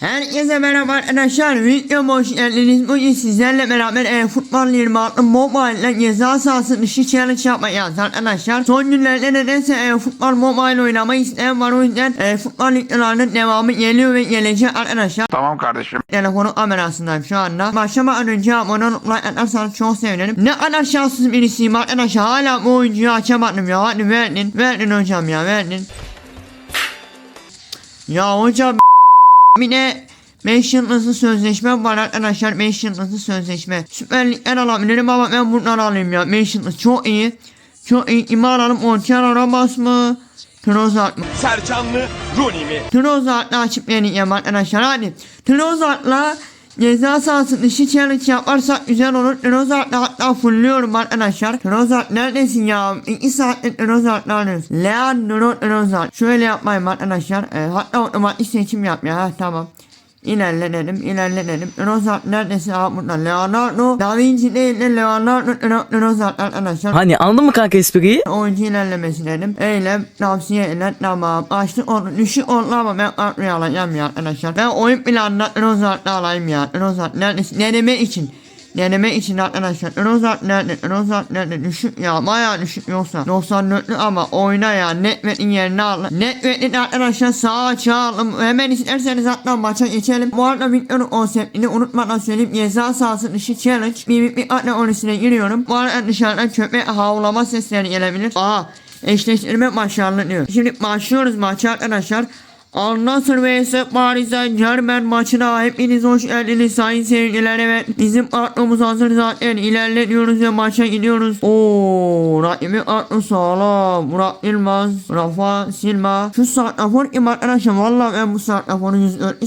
Herkese merhaba arkadaşlar. Videoma hoş geldiniz. Bugün sizlerle beraber e, futbol 26 mobile ile ceza sahası dışı challenge yapacağız arkadaşlar. Son günlerde nedense e, futbol mobile oynamayı isteyen var o yüzden e, futbol liglerinin devamı geliyor ve gelecek arkadaşlar. Tamam kardeşim. Telefonun kamerasındayım şu anda. Başlamadan önce abone olup like atarsanız çok sevinirim. Ne kadar şanssız birisiyim arkadaşlar. Hala bu oyuncuyu açamadım ya. Hadi verdin. Verdin hocam ya verdin. Ya hocam bir de 5 yıldızlı sözleşme var arkadaşlar 5 yıldızlı sözleşme. Süper Lig'den alabilirim ama ben bunları alayım ya 5 yıldız çok iyi. Çok iyi İmar alalım Orçan Arabas mı? Trozart mı? Sercanlı Rooney mi? Trozart'la açıp yeneceğim arkadaşlar hadi. Trozart'la ceza sahası dışı challenge yaparsak güzel olur. Trozart'la hatta fulluyorum arkadaşlar. Trozart neredesin ya? 2 saattir Trozart'la arıyoruz. Leandro Trozart. Şöyle yapmayın arkadaşlar. E, hatta otomatik seçim yap ya. Ha, tamam. İlerlenelim, ilerlenelim. Trozart neredesin abi burada? Leonardo Da Vinci değil de Leonardo Trozart arkadaşlar. Hani anladın mı kanka espriyi? Oyuncu ilerlemesi dedim. Eylem tavsiye eden tamam. Açlık oldu. Düşük oldu ama ben kartmayı alacağım ya arkadaşlar. Ben oyun planında Rozart'ı alayım ya. Rozart neredesin? Deneme için. Deneme için arkadaşlar. Rozart nerede? Rozart nerede? Düşük ya. Bayağı düşük yoksa. 94'lü ama oyna ya. Netwet'in yerine al. Netwet'in arkadaşlar sağa çağıralım. Hemen isterseniz hatta maça geçelim. Bu arada videonun konseptini unutmadan söyleyeyim. Ceza sahası dışı challenge. Bir bir bir atla onisine giriyorum. Bu arada dışarıdan köpek havlama sesleri gelebilir. Aa eşleştirme başarılı diyor. Şimdi başlıyoruz maça arkadaşlar. Al Nassr vs Paris Saint Germain maçına hepiniz hoş geldiniz sayın seyirciler. Evet bizim aklımız hazır zaten. İlerletiyoruz ve maça gidiyoruz. Ooo rakibi aklı sağlam. Burak Yılmaz Rafa Silva. Şu santrafor kim arkadaşlar? Valla ben bu santraforu 104'lü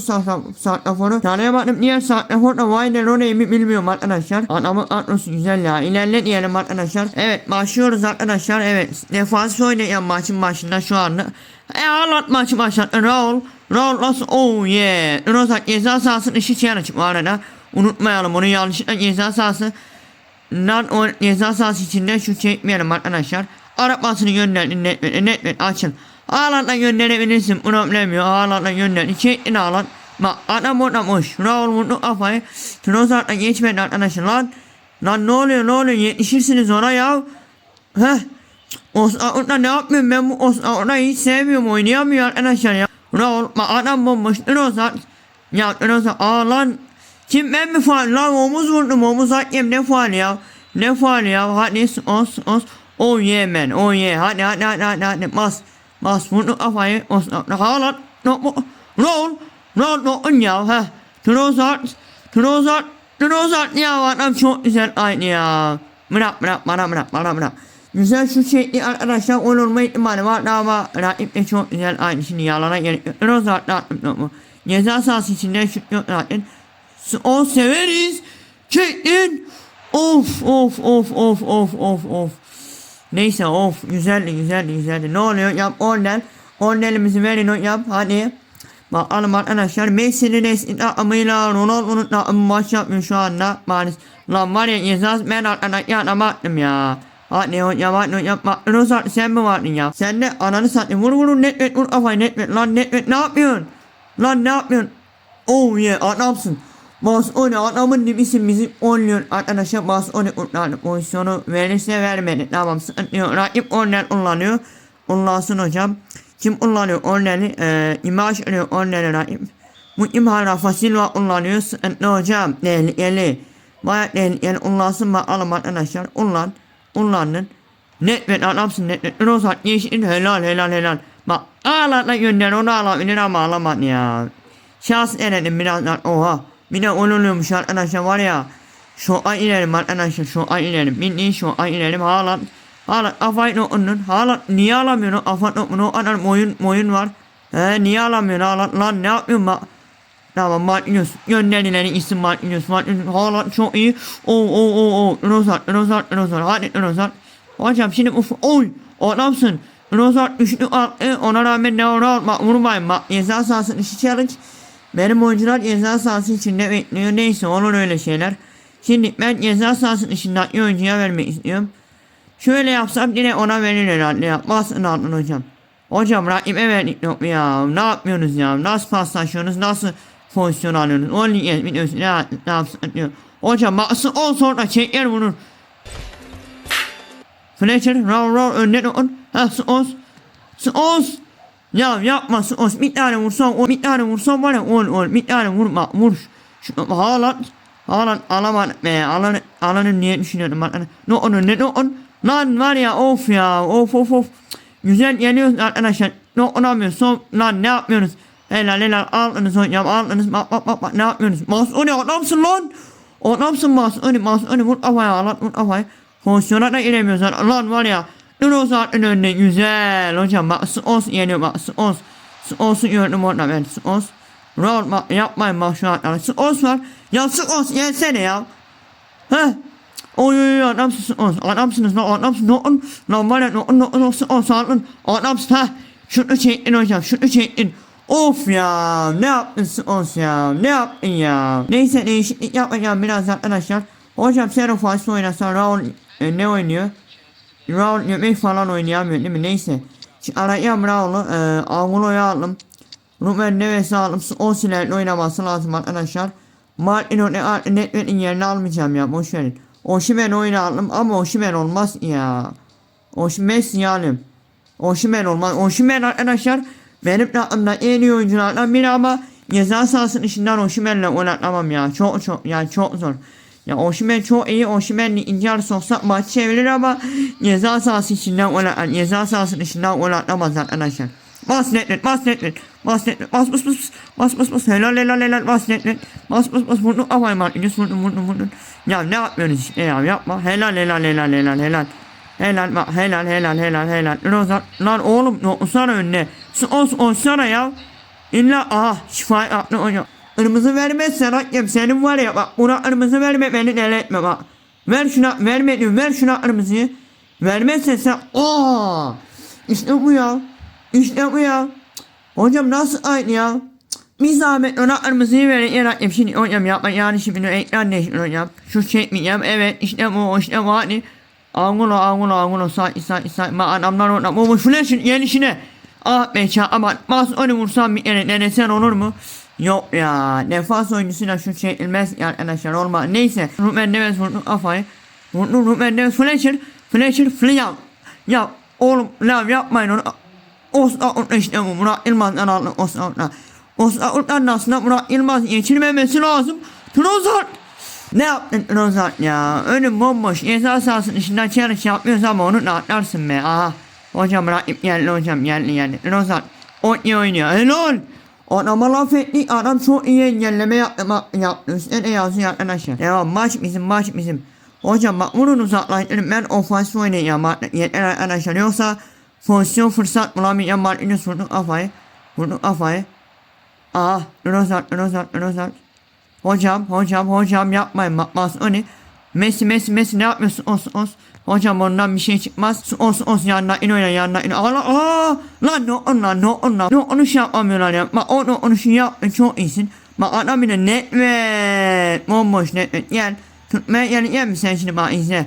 santraforu tanıyamadım. Diğer santrafor da Wayne Rooney mi bilmiyorum arkadaşlar. Adamın aklısı güzel ya. İlerle diyelim arkadaşlar. Evet başlıyoruz arkadaşlar. Evet defans oynayan maçın başında şu anda e anlat maçı başlattı Raul. Raul nasıl? Oh yeah. Rozak ceza sahasının işi challenge bu arada. Unutmayalım onu yanlışlıkla ceza sahası. Lan o ceza sahası içinde şu çekmeyelim arkadaşlar. Arapmasını gönderin netmet netmet açın. Ağlatla gönderebilirsin yok. Ağlatla gönder. Çektin ağlat. Bak adam oradamış. Raul vurdu kafayı. Trozart'la geçmedi arkadaşlar lan. Lan ne oluyor ne oluyor yetişirsiniz ona ya. Heh. Osman orada ne yapmıyorum ben bu Osman orada hiç sevmiyorum oynayamıyor arkadaşlar ya. Raul bak adam bomboş Rozat. Ya Rozat aa. Kim ben mi faal lan omuz vurdum omuz hakem ne faal ya. Ne faal ya hadi os os. Oh yeah man oh yeah hadi hadi hadi hadi, hadi. bas. Bas vurdu kafayı Osman. Ha lan. No, Raul. Raul dokun ya ha. Trozat. Trozat. Trozat ya adam çok güzel aynı ya. Bırak bırak bana bırak bana bırak. Güzel şu şekli arkadaşlar gol olma ihtimali var ama rakip de çok güzel aynı şimdi yalana gerek yok. Rozart atmıyor mu? Ceza sahası içinde şut yok zaten. O severiz. Çektin. Of of of of of of of. Neyse of güzeldi güzeldi güzeldi. Ne oluyor yap oradan. Oradanımızı verin o yap hadi. Bakalım arkadaşlar Messi'nin eski takımıyla Ronaldo'nun takımı maç yapıyor şu anda. Maalesef. Lan var ya ceza ben arkadaşlar adama attım ya. Hadi hocam hadi hocam bak Rozat sen mi vardın ya? Sen de ananı satayım vur vur net net vur kafayı net net. Lan net net ne yapıyorsun? Lan ne yapıyorsun? Oh yeah adamsın. Bas o ne adamın dibisin bizim oynuyor arkadaşlar bas o ne kurtardı pozisyonu verirse vermedi. Tamam sıkıntı yok. Rakip onel kullanıyor. Kullansın hocam. Kim kullanıyor oneli ee, imaj alıyor oneli rakip. Bu imha Rafa Silva kullanıyor. Sıkıntı hocam. Tehlikeli. Baya tehlikeli. Kullansın bakalım arkadaşlar. Kullan kullandın net net adamsın net net Rozat yeşil helal helal helal bak ağlatla gönder onu alabilir ama alamadın ya Şans denedim birazdan. Oha. Bir de oluyormuş arkadaşlar var ya. Şu an inelim arkadaşlar. Şu an inelim. Bildiğin şu an inelim. Hala. Hala kafayı noktanın. Hala niye alamıyorsun? Kafa noktanın. O kadar oyun, oyun var. He niye alamıyorsun? Hala lan ne yapıyorsun bak. Tamam Martinez. Gönderilen isim Martinez. Martinez. Hala çok iyi. Oo oo oo oo. Rozat. Rozat. Rozat. Hadi Rozat. Hocam şimdi uf. Oy. Adamsın. Rozat üçlü attı. Ona rağmen ne olur? Bak vurmayın. Bak ceza sahası dışı challenge. Benim oyuncular ceza sahası içinde bekliyor. Neyse olur öyle şeyler. Şimdi ben ceza sahası dışındaki oyuncuya vermek istiyorum. Şöyle yapsam yine ona verir herhalde ya. Basın altın hocam. Hocam rakibe verdik yok mu ya? Ne yapıyorsunuz ya? Nasıl paslaşıyorsunuz? Nasıl pozisyon alıyorsunuz. O niye biliyorsun ne, ne yapsın diyor. Hocam baksı 10 sonra çeker vurur. Fletcher roll roll önüne on. Ha Sons. Sons. Ya yapma Sons. Bir tane vursan o bir tane vursan var ya ol ol. Bir tane vurma vur. Şu Haaland. Haaland alamadı be. Alanı, alanı niye düşünüyorum ben. Ne on önüne ne on. Lan var ya of ya of of of. Güzel yeniyoruz arkadaşlar. Ne olamıyoruz. Son lan ne yapmıyoruz? Helal helal aldınız hocam aldınız. Bak bak bak bak ne yapıyorsunuz? Mas o ne adamsın lan. Adamsın mas o ne mas o ne vur kafaya lan vur kafaya. Pozisyona da giremiyoruz lan. Lan var ya. Dur o saatin önüne güzel hocam bak Sons yeniyor bak Sons. Sons'u gördüm orada ben Sons. Rahat bak yapmayın bak şu an. Sons var. Ya Sons yensene ya. Heh. Oy oy oy adamsın Sons. Adamsınız lan adamsın. Ne on? Lan var ya ne on ne on ne on sağlın. Adamsın ha. Şunu çektin hocam şunu çektin. Of ya ne yaptın Sons ya ne yaptın ya. Neyse değişiklik yapacağım biraz arkadaşlar. Hocam sen o faslı oynasan Raul e, ne oynuyor? Raul yemek falan oynayamıyor değil mi? Neyse. Arayacağım Raul'u. E, Angulo'yu aldım. Ruben Neves'i aldım. O silerle oynaması lazım arkadaşlar. Martino ne Netwell'in yerini almayacağım ya. Boş verin. Oşimen oyunu aldım ama Oşimen olmaz ya. Oşimen Messi'yi alayım. Oşimen olmaz. Oşimen arkadaşlar benim aklımda en iyi oyunculardan biri ama ceza sahasının içinden Oşimen'le oynatamam ya. Çok çok yani çok zor. Ya Oşimen çok iyi. Oşimen'le ince yarı soksak maç çevirir ama ceza sahası içinden oynatamaz. Ceza sahasının içinden oynatamaz arkadaşlar. Bas netlet, bas netlet, bas netlet, bas bas bas, bas bas bas, helal helal helal, bas netlet, bas bas bas, vurdun, avay Martinez, vurdun, vurdun, vurdun. Ya ne yapıyorsunuz işte ya, yapma, helal helal helal helal helal. Helal bak, helal helal helal helal. Rozan, lan oğlum, ne önüne. Os, olsana ya. İlla, aha, şifa yaptı hocam. Kırmızı vermezsen hakem senin var ya bak, buna kırmızı verme, beni deli etme bak. Ver şuna, verme diyorum, ver şuna kırmızıyı. Vermezsen sen, aa, işte bu ya. İşte bu ya. Hocam nasıl aynı ya? Bir zahmet ona kırmızıyı verin yarattım. Şimdi hocam yapma yani şimdi ekran değiştir hocam. Şu çekmeyeceğim. Evet işte bu işte bu hadi. Angulo angulo angulo sakin sakin sakin. Ma adamlar orada. Bu bu flash'ın yenişine. Ah ça aman. Mas onu vursam bir yere denesen olur mu? Yok ya. Defans oyuncusuyla şu çekilmez ya arkadaşlar olmaz. Neyse. Ruben Neves vurdu kafayı. Vurdu Ruben Neves. Fletcher. Fletcher. Fletcher. Ya oğlum lav yapmayın onu. Osmanlı işte bu Murat Yılmaz'dan aldım Osmanlı. Osmanlı'dan aslında Murat Yılmaz geçirmemesi lazım. Trozart! Ne yaptın Trozart ya? Önüm bomboş. Ceza sahasının içinden challenge yapmıyoruz ama onu atlarsın be. Aha. Hocam rakip geldi hocam geldi geldi. Trozart. O iyi oynuyor. Helal. Adama laf ettik. Adam çok iyi engelleme yaptı. Bak, yaptı. Üstüne yazıyor arkadaşlar. Devam. Maç bizim maç bizim. Hocam bak vurun uzaklaştırın. Ben ofans oynayacağım. Artık Yeter arkadaşlar. Yoksa pozisyon fırsat bulamayacağım. Martinez vurdu kafayı. Vurdu kafayı. Aa, Rozat, Rozat, Rozat. Hocam, hocam, hocam yapmayın bak ne? Messi, Messi, Messi ne yapıyorsun? Os, os. Hocam ondan bir şey çıkmaz. Os, os yanına in oyna yanına in. Aa, aa, lan ne on lan ne on lan. Ne onu şey yapamıyorlar ya. Bak onu onu şey yap. Çok iyisin. Bak adam bile net ve bomboş net ve gel. Tutmaya yani gel mi sen şimdi bak izle.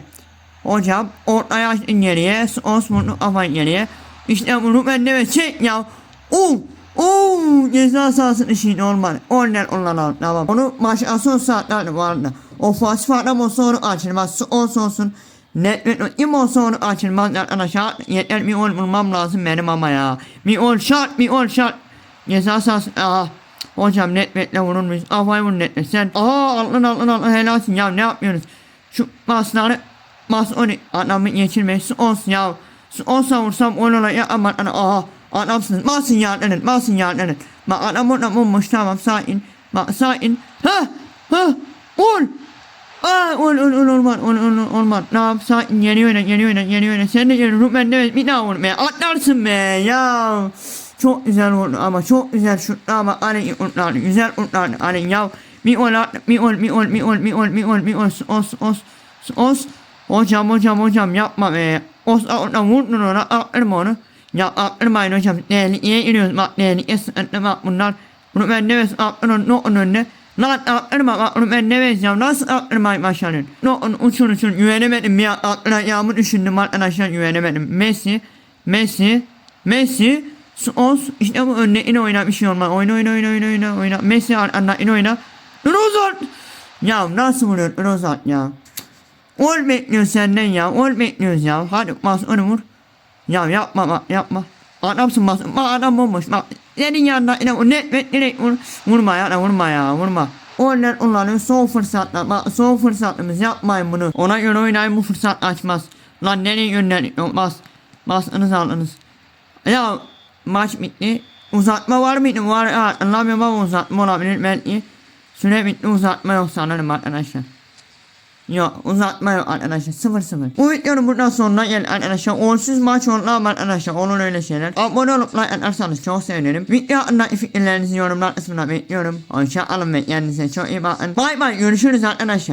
Hocam ortaya açtın geriye. Osman'ı kafan geriye. İşte bunu ben de çek ya. Oo. Oo. Ceza sahasının işi normal. Onlar onlar tamam. Onu maçın son saatlerde vardı. O olsa onu açılmaz. Su olsa olsun. Net net im olsa onu açılmaz arkadaşlar. Yeter bir ol bulmam lazım benim ama ya. Bir ol şart bir ol şart. Ceza sahası. Aha. Hocam net netle vurur muyuz? Afayı vur netle sen. Aa altın altın altın helalsin ya ne yapıyorsunuz? Şu basları Mas onu adamı geçirmesi olsun ya. Olsa vursam onunla ya aman ana aha adamsınız. Masın yardanın masın yardanın. Bak adam orada bulmuş tamam sakin. Bak sakin. Ha ha ol. Aa ol ol ol olmaz ol ol olmaz. Ne yap sakin yeni oyna yeni oyna yeni oyna. Sen de yeni Ruben evet bir daha vur be. Atlarsın be ya. Çok güzel vurdu ama çok güzel şuttu ama Ali utlardı güzel utlardı Ali ya. Mi ol mi ol mi ol mi ol mi ol mi ol mi ol os os os Hocam hocam hocam yapma be. Os oradan vurdun ona attırma onu. Ya attırmayın hocam. Tehlikeye iniyoruz bak tehlikeye sıkıntı bak bunlar. Bunu ben ne ves attırın ne onun önüne. Lan bak bunu ben ne ya. Nasıl attırmayı başarın. Onun uçun uçun güvenemedim ya. Attıracağımı düşündüm arkadaşlar güvenemedim. Messi. Messi. Messi. Olsun. İşte bu önüne in oyna bir şey olmaz. Oyna oyna oyna oyna oyna oyna. Messi arkanda in oyna. Rozat. Ya nasıl vuruyor Rozat ya? Ol bekliyor senden ya. Ol bekliyoruz ya. Hadi bas onu vur. Ya yapma bak yapma. Adamsın bas. Adam bomboş. Bak senin yanında yine net direkt vur. Vurma ya vurma ya vurma. Onlar onların son fırsatlar. Bak son fırsatımız yapmayın bunu. Ona göre oynayın bu fırsat açmaz. Lan nereye yönleniyor? Bas. Bastınız aldınız. Ya maç bitti. Uzatma var mıydı? Var. Anlamıyorum ama uzatma olabilir belki. Süre bitti uzatma yok sanırım arkadaşlar. Yok uzatma yok arkadaşlar. 0-0 Bu videonun buradan sonuna gel arkadaşlar Onsuz maç oldu ama arkadaşlar olur öyle şeyler. Abone olup like atarsanız çok sevinirim. Video hakkındaki fikirlerinizi yorumlar kısmına bekliyorum. Hoşça kalın ve kendinize çok iyi bakın. Bay bay görüşürüz arkadaşlar